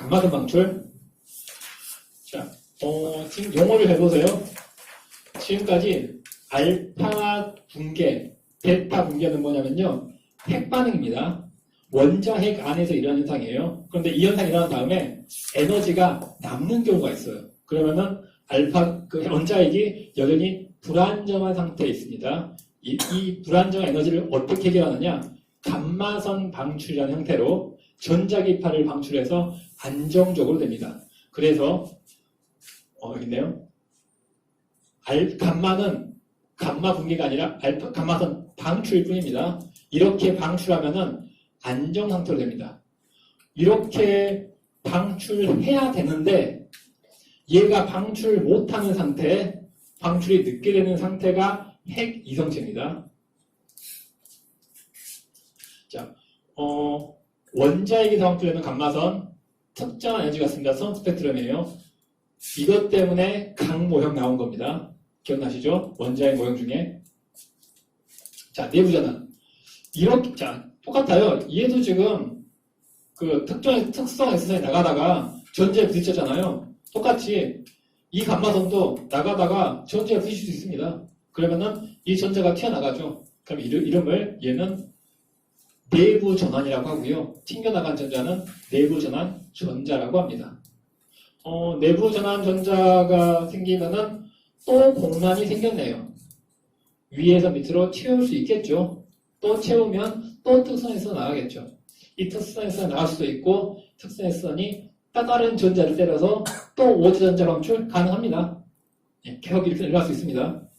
감마선 방출. 자, 어, 지금 용어를 해보세요. 지금까지 알파 붕괴, 베타 붕괴는 뭐냐면요. 핵 반응입니다. 원자 핵 안에서 일어나는 현상이에요. 그런데 이 현상이 일어난 다음에 에너지가 남는 경우가 있어요. 그러면은 알파 그 원자핵이 여전히 불안정한 상태에 있습니다. 이, 이 불안정한 에너지를 어떻게 해결하느냐? 감마선 방출이라는 형태로 전자기파를 방출해서 안정적으로 됩니다. 그래서 어, 있네요. 알, 감마는 감마 분기가 아니라 알파, 감마선 방출일 뿐입니다. 이렇게 방출하면은 안정 상태로 됩니다. 이렇게 방출해야 되는데 얘가 방출 못하는 상태, 방출이 늦게 되는 상태가 핵 이성체입니다. 자, 어, 원자핵에서 방출되는 감마선 특정한 에너지가 있습니다. 선 스펙트럼이에요. 이것 때문에 강 모형 나온 겁니다. 기억나시죠? 원자핵 모형 중에. 자, 내부 전환. 이렇게, 자, 똑같아요. 얘도 지금 그 특정, 특성 S선에 나가다가 전지에 부딪혔잖아요. 똑같이 이 감마선도 나가다가 전지에 부딪힐 수 있습니다. 그러면은 이 전자가 튀어나가죠. 그럼 이름, 이름을 얘는 내부 전환이라고 하고요. 튕겨나간 전자는 내부 전환 전자라고 합니다. 어, 내부 전환 전자가 생기면은 또 공간이 생겼네요. 위에서 밑으로 채울 수 있겠죠. 또 채우면 또 특선에서 나가겠죠. 이 특선에서 나갈 수도 있고 특선에서니 또 다른 전자를 때려서 또 오지 전자 방출 가능합니다. 예, 계속 이렇게 일어날 수 있습니다.